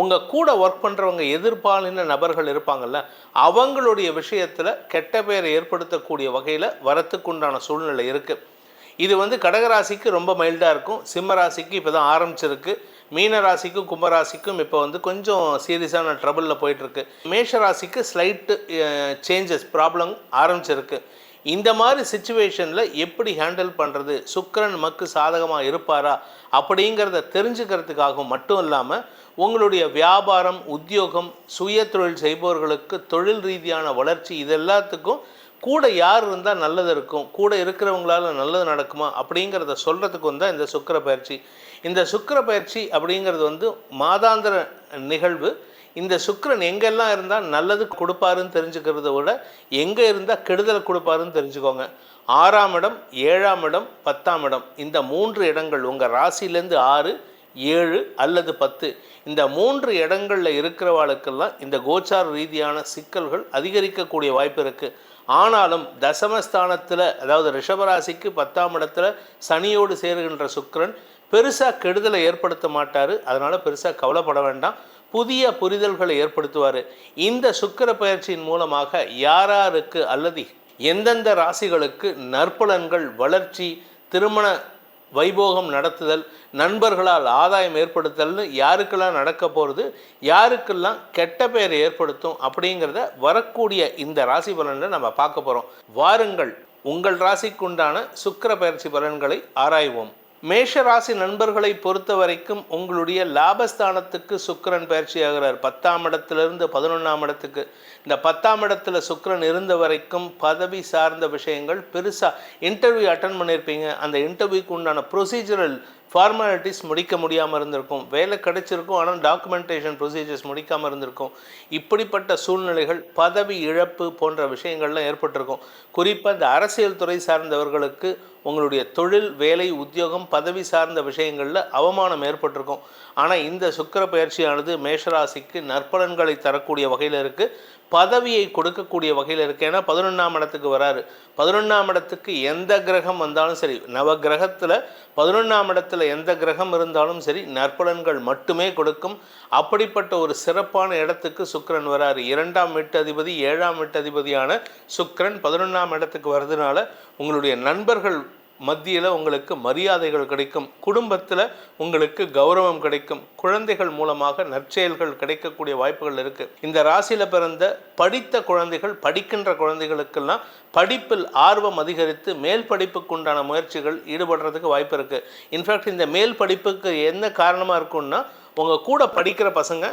உங்கள் கூட ஒர்க் பண்ணுறவங்க எதிர்பாலின நபர்கள் இருப்பாங்கல்ல அவங்களுடைய விஷயத்தில் கெட்ட பெயரை ஏற்படுத்தக்கூடிய வகையில் வரத்துக்குண்டான சூழ்நிலை இருக்குது இது வந்து கடகராசிக்கு ரொம்ப மைல்டாக இருக்கும். சிம்ம ராசிக்கு இப்போ தான் ஆரம்பிச்சிருக்கு. மீன ராசிக்கும் கும்பராசிக்கும் இப்போ வந்து கொஞ்சம் சீரியஸான ட்ரபிளில் போயிட்டுருக்கு மேஷ ராசிக்கு ஸ்லைட்டு சேஞ்சஸ் ப்ராப்ளம் ஆரம்பிச்சிருக்கு. இந்த மாதிரி சுச்சுவேஷனில் எப்படி ஹேண்டில் பண்ணுறது சுக்கரன் மக்கு சாதகமாக இருப்பாரா? அப்படிங்கிறத தெரிஞ்சுக்கிறதுக்காகவும் மட்டும் இல்லாமல் உங்களுடைய வியாபாரம் உத்தியோகம் சுய தொழில் செய்பவர்களுக்கு தொழில் ரீதியான வளர்ச்சி இது எல்லாத்துக்கும் கூட யார் இருந்தால் நல்லது இருக்கும்? கூட இருக்கிறவங்களால நல்லது நடக்குமா? அப்படிங்கிறத சொல்கிறதுக்கும் தான் இந்த சுக்கிர பயிற்சி. இந்த சுக்கிர பயிற்சி அப்படிங்கிறது வந்து மாதாந்திர நிகழ்வு. இந்த சுக்கரன் எங்கெல்லாம் இருந்தால் நல்லது கொடுப்பாருன்னு தெரிஞ்சுக்கிறத விட எங்கே இருந்தால் கெடுதல் கொடுப்பாருன்னு தெரிஞ்சுக்கோங்க. ஆறாம் இடம் ஏழாம் இடம் பத்தாம் இடம். இந்த மூன்று இடங்கள் உங்கள் ராசியிலேருந்து ஆறு ஏழு அல்லது பத்து. இந்த மூன்று இடங்களில் இருக்கிறவாளுக்கெல்லாம் இந்த கோச்சார ரீதியான சிக்கல்கள் அதிகரிக்கக்கூடிய வாய்ப்பு இருக்குது ஆனாலும் தசமஸ்தானத்தில் அதாவது ரிஷபராசிக்கு பத்தாம் இடத்துல சனியோடு சேருகின்ற சுக்கரன் பெருசாக கெடுதலை ஏற்படுத்த மாட்டார். அதனால் பெருசாக கவலைப்பட வேண்டாம். புதிய புரிதல்களை ஏற்படுத்துவார். இந்த சுக்கிர பயிற்சியின் மூலமாக யாராருக்கு அல்லது எந்தெந்த ராசிகளுக்கு நற்பலன்கள் வளர்ச்சி திருமண வைபோகம் நடத்துதல் நண்பர்களால் ஆதாயம் ஏற்படுத்தல்னு யாருக்கெல்லாம் நடக்க போகிறது யாருக்கெல்லாம் கெட்ட பெயரை ஏற்படுத்தும் அப்படிங்கிறத வரக்கூடிய இந்த ராசி பலனில் நம்ம பார்க்க போகிறோம் வாருங்கள் உங்கள் ராசிக்குண்டான சுக்கிர பயிற்சி பலன்களை ஆராய்வோம். மேஷராசி நண்பர்களை பொறுத்த வரைக்கும் உங்களுடைய லாபஸ்தானத்துக்கு சுக்கரன் பயிற்சியாகிறார். பத்தாம் இடத்திலிருந்து பதினொன்றாம் இடத்துக்கு. இந்த பத்தாம் இடத்துல சுக்கரன் இருந்த வரைக்கும் பதவி சார்ந்த விஷயங்கள் பெருசாக இன்டர்வியூ அட்டன் பண்ணியிருப்பீங்க அந்த இன்டர்வியூக்கு உண்டான ப்ரொசீஜரல் ஃபார்மாலிட்டிஸ் முடிக்க முடியாமல் இருந்திருக்கும். வேலை கிடைச்சிருக்கும் ஆனால் டாக்குமெண்டேஷன் ப்ரொசீஜர்ஸ் முடிக்காமல் இருந்திருக்கும். இப்படிப்பட்ட சூழ்நிலைகள் பதவி இழப்பு போன்ற விஷயங்கள்லாம் ஏற்பட்டிருக்கும். குறிப்பாக இந்த அரசியல் துறை சார்ந்தவர்களுக்கு உங்களுடைய தொழில் வேலை உத்தியோகம் பதவி சார்ந்த விஷயங்களில் அவமானம் ஏற்பட்டிருக்கும். ஆனால் இந்த சுக்கிர பயிற்சியானது மேஷராசிக்கு நற்பலன்களை தரக்கூடிய வகையில் இருக்குது பதவியை கொடுக்கக்கூடிய வகையில் இருக்குது ஏன்னா பதினொன்றாம் இடத்துக்கு வராரு. பதினொன்றாம் இடத்துக்கு எந்த கிரகம் வந்தாலும் சரி நவ கிரகத்தில் பதினொன்றாம் இடத்துல எந்த கிரகம் இருந்தாலும் சரி நற்பலன்கள் மட்டுமே கொடுக்கும். அப்படிப்பட்ட ஒரு சிறப்பான இடத்துக்கு சுக்கிரன் வராரு. இரண்டாம் வீட்டதிபதி ஏழாம் வீட்டதிபதியான சுக்கரன் பதினொன்றாம் இடத்துக்கு வர்றதுனால உங்களுடைய நண்பர்கள் மத்தியில் உங்களுக்கு மரியாதைகள் கிடைக்கும். குடும்பத்தில் உங்களுக்கு கௌரவம் கிடைக்கும். குழந்தைகள் மூலமாக நற்செயல்கள் கிடைக்கக்கூடிய வாய்ப்புகள் இருக்குது இந்த ராசியில் பிறந்த படித்த குழந்தைகள் படிக்கின்ற குழந்தைகளுக்கெல்லாம் படிப்பில் ஆர்வம் அதிகரித்து மேல் படிப்புக்கு உண்டான முயற்சிகள் ஈடுபடுறதுக்கு வாய்ப்பு இருக்குது இன்ஃபேக்ட் இந்த மேல் படிப்புக்கு என்ன காரணமாக இருக்கும்னா உங்கள் கூட படிக்கிற பசங்க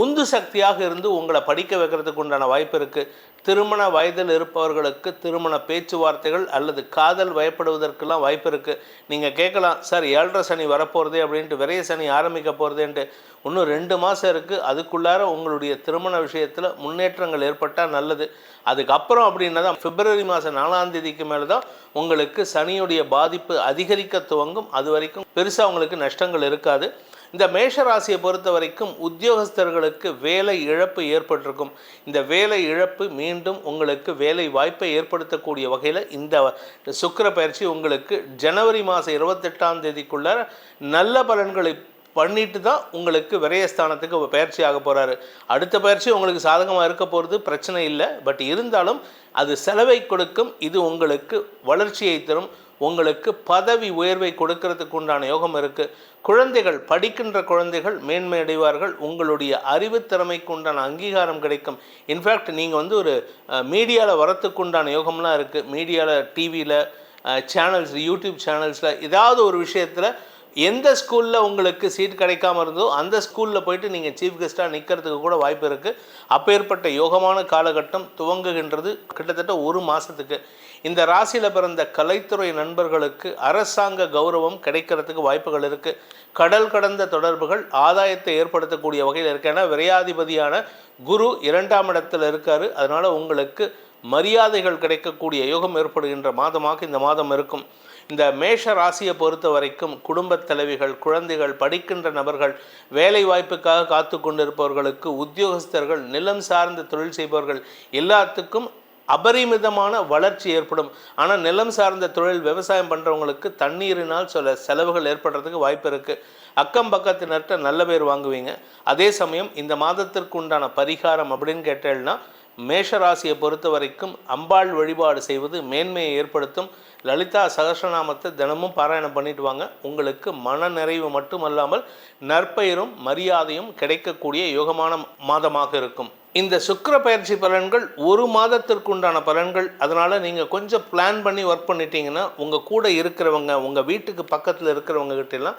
உந்து சக்தியாக இருந்து உங்களை படிக்க வைக்கிறதுக்கு உண்டான வாய்ப்பு இருக்குது திருமண வயதில் இருப்பவர்களுக்கு திருமண பேச்சுவார்த்தைகள் அல்லது காதல் வயப்படுவதற்கெல்லாம் வாய்ப்பு இருக்குது நீங்கள் கேட்கலாம் சார் ஏழரை சனி வரப்போகிறது அப்படின்ட்டு விரைய சனி ஆரம்பிக்க போகிறதுன்ட்டு இன்னும் ரெண்டு மாதம் இருக்குது அதுக்குள்ளார உங்களுடைய திருமண விஷயத்தில் முன்னேற்றங்கள் ஏற்பட்டால் நல்லது. அதுக்கப்புறம் அப்படின்னா தான் பிப்ரவரி மாதம் நாலாம் தேதிக்கு மேலே தான் உங்களுக்கு சனியுடைய பாதிப்பு அதிகரிக்க துவங்கும். அது வரைக்கும் பெருசாக உங்களுக்கு நஷ்டங்கள் இருக்காது. இந்த மேஷ ராசியை பொறுத்த வரைக்கும் உத்தியோகஸ்தர்களுக்கு வேலை இழப்பு ஏற்பட்டிருக்கும். இந்த வேலை இழப்பு மீண்டும் உங்களுக்கு வேலை வாய்ப்பை ஏற்படுத்தக்கூடிய வகையில் இந்த சுக்கிர பயிற்சி உங்களுக்கு ஜனவரி மாதம் இருபத்தெட்டாம் தேதிக்குள்ள நல்ல பலன்களை பண்ணிட்டு தான் உங்களுக்கு விரயஸ்தானத்துக்கு பயிற்சி ஆக போகிறாரு அடுத்த பயிற்சி உங்களுக்கு சாதகமாக இருக்க போகிறது பிரச்சனை இல்லை. பட் இருந்தாலும் அது செலவை கொடுக்கும். இது உங்களுக்கு வளர்ச்சியை தரும். உங்களுக்கு பதவி உயர்வை கொடுக்கறதுக்கு உண்டான யோகம் இருக்குது குழந்தைகள் படிக்கின்ற குழந்தைகள் மேன்மை அடைவார்கள் உங்களுடைய அறிவு திறமைக்கு உண்டான அங்கீகாரம் கிடைக்கும். இன்ஃபேக்ட் நீங்கள் வந்து ஒரு மீடியாவில் வரத்துக்கு உண்டான யோகம்லாம் இருக்குது மீடியாவில் டிவியில் சேனல்ஸ் யூடியூப் சேனல்ஸில் ஏதாவது ஒரு விஷயத்தில் எந்த ஸ்கூலில் உங்களுக்கு சீட் கிடைக்காம இருந்தோ அந்த ஸ்கூலில் போயிட்டு நீங்கள் சீஃப் கெஸ்ட்டாக நிற்கிறதுக்கு கூட வாய்ப்பு இருக்குது அப்பேற்பட்ட யோகமான காலகட்டம் துவங்குகின்றது கிட்டத்தட்ட ஒரு மாதத்துக்கு இந்த ராசியில் பிறந்த கலைத்துறை நண்பர்களுக்கு அரசாங்க கௌரவம் கிடைக்கிறதுக்கு வாய்ப்புகள் இருக்குது கடல் கடந்த தொடர்புகள் ஆதாயத்தை ஏற்படுத்தக்கூடிய வகையில் இருக்கு. ஏன்னா விரையாதிபதியான குரு இரண்டாம் இடத்தில் இருக்கார். அதனால் உங்களுக்கு மரியாதைகள் கிடைக்கக்கூடிய யோகம் ஏற்படுகின்ற மாதமாக இந்த மாதம் இருக்கும். இந்த மேஷ ராசியை பொறுத்த வரைக்கும் குடும்பத் தலைவிகள் குழந்தைகள் படிக்கின்ற நபர்கள் வேலை வாய்ப்புக்காக காத்து கொண்டிருப்பவர்களுக்கு உத்தியோகஸ்தர்கள் நிலம் சார்ந்த தொழில் செய்பவர்கள் எல்லாத்துக்கும் அபரிமிதமான வளர்ச்சி ஏற்படும். ஆனால் நிலம் சார்ந்த தொழில் விவசாயம் பண்ணுறவங்களுக்கு தண்ணீரினால் சில செலவுகள் ஏற்படுறதுக்கு வாய்ப்பு இருக்குது அக்கம் பக்கத்தினர்கிட்ட நல்ல பேர் வாங்குவீங்க. அதே சமயம் இந்த மாதத்திற்கு உண்டான பரிகாரம் அப்படின்னு கேட்டேன்னா மேஷராசியை பொறுத்த வரைக்கும் அம்பாள் வழிபாடு செய்வது மேன்மையை ஏற்படுத்தும். லலிதா சகசநாமத்தை தினமும் பாராயணம் பண்ணிட்டு வாங்க. உங்களுக்கு மன நிறைவு மட்டுமல்லாமல் நற்பெயரும் மரியாதையும் கிடைக்கக்கூடிய யோகமான மாதமாக இருக்கும். இந்த சுக்கர பயிற்சி பலன்கள் ஒரு மாதத்திற்கு உண்டான பலன்கள். அதனால் நீங்கள் கொஞ்சம் பிளான் பண்ணி ஒர்க் பண்ணிட்டீங்கன்னா உங்கள் கூட இருக்கிறவங்க உங்கள் வீட்டுக்கு பக்கத்தில் இருக்கிறவங்க கிட்டலாம்